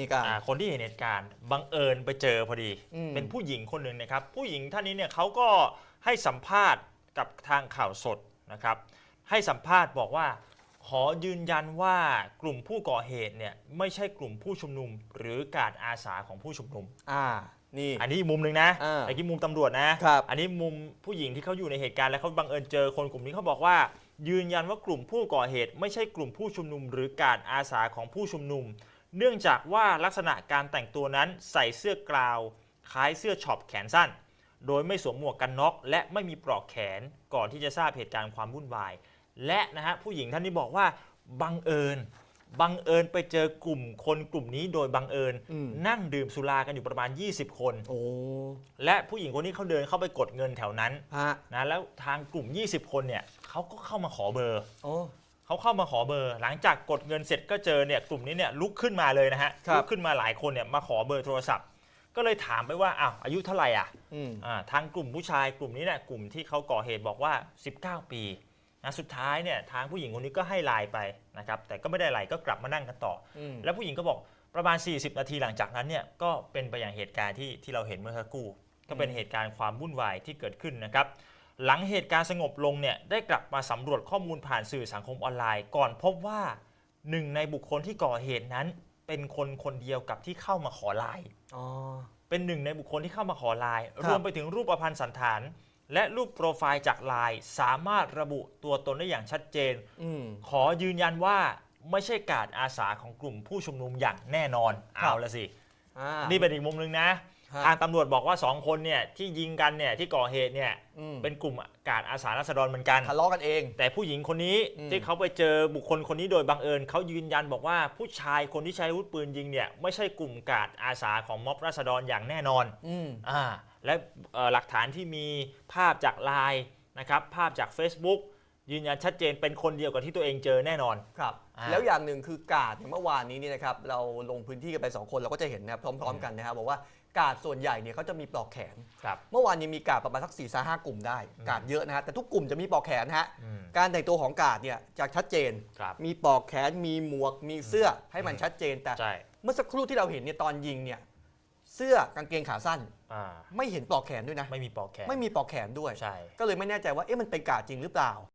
นี่การอ่าคนที่เห็นเหตุการณ์บังเอิญไปเจอพอดี อืม เป็นผู้หญิงคนหนึ่งนะครับ ผู้หญิงท่านนี้เนี่ยเขาก็ให้สัมภาษณ์กับทางข่าวสดนะครับ ให้สัมภาษณ์บอกว่า ขอยืนยันว่ากลุ่มผู้ก่อเหตุเนี่ยไม่ใช่กลุ่มผู้ชุมนุม หรือการอาสาของผู้ชุมนุม อ่า นี่ อันนี้อีกมุมหนึ่งนะอ่าไอ้ที่มุมตำรวจนะ ครับอันนี้มุมผู้หญิงที่เขาอยู่ในเหตุการณ์แล้วเขาบังเอิญเจอคนกลุ่มนี้เขาบอกว่า ยืนยันว่ากลุ่มผู้ก่อเหตุ ไม่ใช่กลุ่มผู้ชุมนุม หรือการอาสาของผู้ชุมนุม เนื่องจากว่าลักษณะการแต่งตัวนั้นใส่เสื้อกราว คล้ายเสื้อช็อปแขนสั้น โดยไม่สวมหมวกกันน็อก และไม่มีปลอกแขนก่อนที่จะทราบเหตุการณ์ความวุ่นวาย และนะฮะผู้หญิงท่านนี้บอกว่าบังเอิญบังเอิญไปเจอกลุ่มคนกลุ่มนี้โดยบังเอิญอืมนั่งดื่มสุรากันอยู่ประมาณ 20 คนโอ้และผู้หญิงคนนี้เขาเดินเข้าไปกดเงินแถวนั้นฮะนะแล้วทางกลุ่ม 20 คนเนี่ยเขาก็เข้ามาขอเบอร์โอ้ เขาเข้ามาขอเบอร์ หลังจากกดเงินเสร็จก็เจอเนี่ยกลุ่มนี้เนี่ยลุกขึ้นมาเลยนะฮะครับ ลุกขึ้นมาหลายคนเนี่ยมาขอเบอร์โทรศัพท์ ก็เลยถามไปว่าอ้าวอายุเท่าไหร่อะอืม อ่าทางกลุ่มผู้ชายกลุ่มนี้เนี่ยกลุ่มที่เขาก่อเหตุบอกว่า 19 ปีนะสุดท้ายเนี่ยทางผู้หญิงคนนี้ก็ให้ไลน์ไปนะครับแต่ก็ไม่ได้ไลน์ก็กลับมานั่งกันต่ออืมแล้วผู้หญิงก็บอกประมาณ 40 นาทีหลังจากนั้นเนี่ยก็เป็นไปอย่างเหตุการณ์ที่ที่เราเห็นเมื่อสักครู่ก็เป็นเหตุการณ์ความวุ่นวายที่เกิดขึ้นนะครับ หลังเหตุการณ์สงบลงเนี่ยได้กลับมาสำรวจข้อมูลผ่านสื่อสังคมออนไลน์ ก่อนพบว่าหนึ่งในบุคคลที่ก่อเหตุนั้น เป็นคนคนเดียวกับที่เข้ามาขอไลน์อ๋อ เป็นหนึ่งในบุคคลที่เข้ามาขอไลน์ครับ รวมไปถึงรูปประพันธ์สันฐาน และรูปโปรไฟล์จากไลน์สามารถระบุตัวตนได้อย่างชัดเจน อืม ขอยืนยันว่าไม่ใช่การอาสาของกลุ่มผู้ชุมนุมอย่างแน่นอน ครับ เอาละสิ อ่า นี่เป็นอีกมุมหนึงนะ ฮะ ทางตำรวจบอกว่า2คนเนี่ยที่ยิงกันเนี่ยที่ก่อเหตุเนี่ยอืมเป็นกลุ่มการอาสารัษฎรเหมือนกัน ทะเลาะกันเอง แต่ผู้หญิงคนนี้อืม ที่เขาไปเจอบุคคลคนนี้โดยบังเอิญเขายืนยันบอกว่าผู้ชายคนที่ใช้อาวุธปืนยิงเนี่ยไม่ใช่กลุ่มการอาสาของม็อบราษฎรอย่างแน่นอนอืม อ่าและเอ่อหลักฐานที่มีภาพจากไลน์นะครับภาพจาก Facebook ยืนยันชัดเจนเป็นคนเดียวกับที่ตัวเองเจอแน่นอน ครับ อ่า แล้วอย่างหนึ่งคือกาดเนี่ยเมื่อวานนี้นี่นะครับเราลงพื้นที่กันไป2คนเราก็จะเห็นนะครับพร้อมๆกันนะครับบอกว่ากาดส่วนใหญ่เนี่ยเขาจะมีปลอกแขน ครับ เมื่อวานนี้มีกาดประมาณสัก4ี่ห้ากลุ่มได้ กาดเยอะนะฮะแต่ทุกกลุ่มจะมีปลอกแขนนะฮะอืมการแต่งตัวของกาดเนี่ยจะชัดเจน ครับมีปลอกแขนมีหมวกมีเสื้อให้มันชัดเจนแต่ใช่ เมื่อสักครู่ที่เราเห็นเนี่ยตอนยิงเนี่ยเสื้อกางเกงขาสั้น อ่าไม่เห็นปลอกแขนด้วยนะไม่มีปลอกแขนไม่มีปลอกแขนด้วย ใช่ ก็เลยไม่แน่ใจว่าเอ๊ะมันเป็นกาดจริงหรือเปล่า